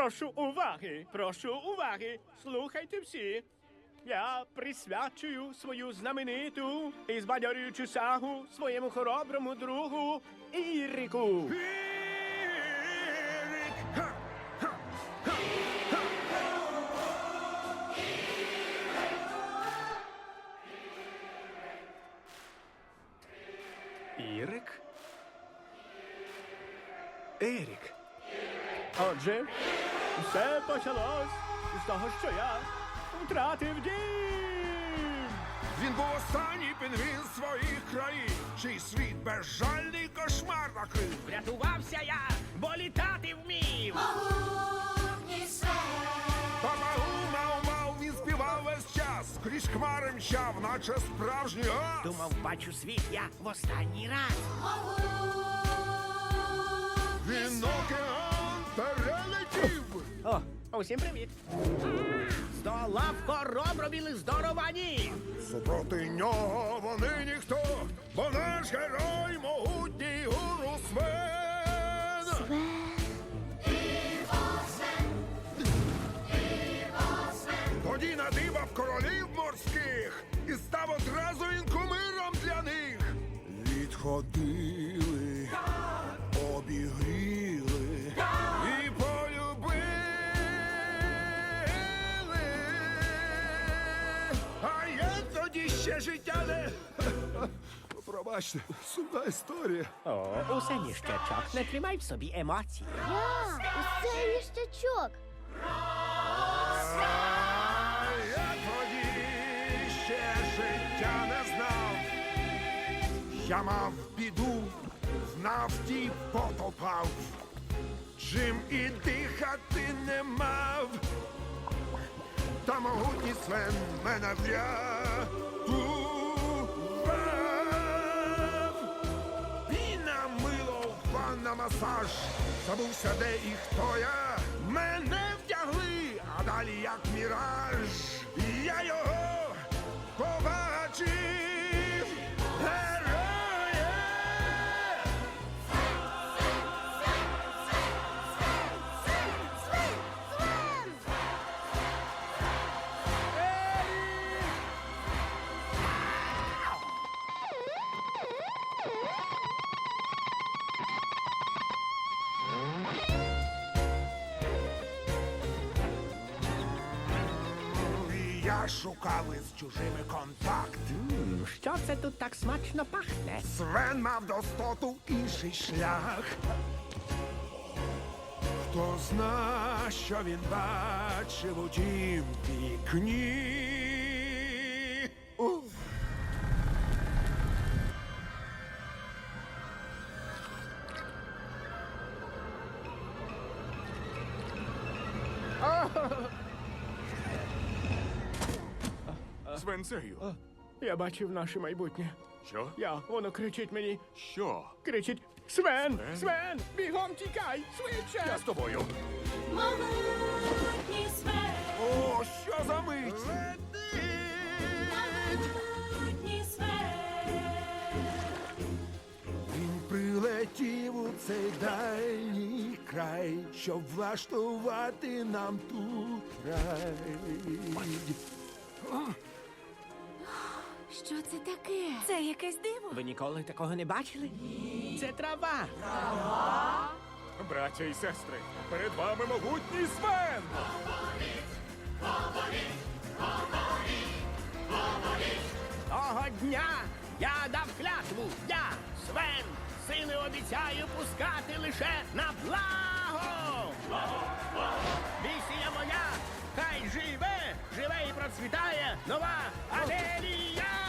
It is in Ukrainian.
Прошу уваги, прошу уваги. Слухайте всі. Я присвячую свою знамениту і збадьорюючу сагу своєму хороброму другу Іріку. Ірик? Ерік. Отже, все почалось з того, що я втратив дім. Він був останній пінгвін своїх країн, чий світ безжальний кошмар накрив. Врятувався я, бо літати вмів. Могутній свет, крізь хмари мчав, наче справжній ас. Думав, бачу світ я в останній раз. Він усім привіт. Здолав хоробробіли здоровані. Супроти нього вони ніхто, бо наш герой могутній гуру Свен. Тоді надибав королів морських і став одразу він кумиром для них. Відходили, Пробачте, сумна історія. О, усе ніщачок, не тримай в собі емоцій. я усе ніштячок. А я тоді ще життя не знав. Я мав біду, знав ті потопав. Чим і дихати не мав. Та могутній свен мене врятував. Масаж. Забувся, де і хто я. Мене вдягли, а далі як міраж. Я його побачив. Я шукав із чужими контакт. Що це тут так смачно пахне? Свен мав до стоту інший шлях. Хто зна, що він бачив у тім вікні. Ух. Свенцею. Я бачив наше майбутнє. Що? Я, воно кричить мені, Що? кричить Свен! Свен! Бігом тікай! Швидше! Я з тобою. Могутній свет, О, що за мить! могутній свет. Він прилетів у цей дальній край, щоб влаштувати нам тут рай. Що це таке? Це якесь диво. Ви ніколи такого не бачили? Це трава. Браття і сестри, перед вами могутній Свен! Того дня я дав клятву. Я, Свен, сили обіцяю пускати лише на благо. Місія моя, хай живе, живе і процвітає нова Аделія!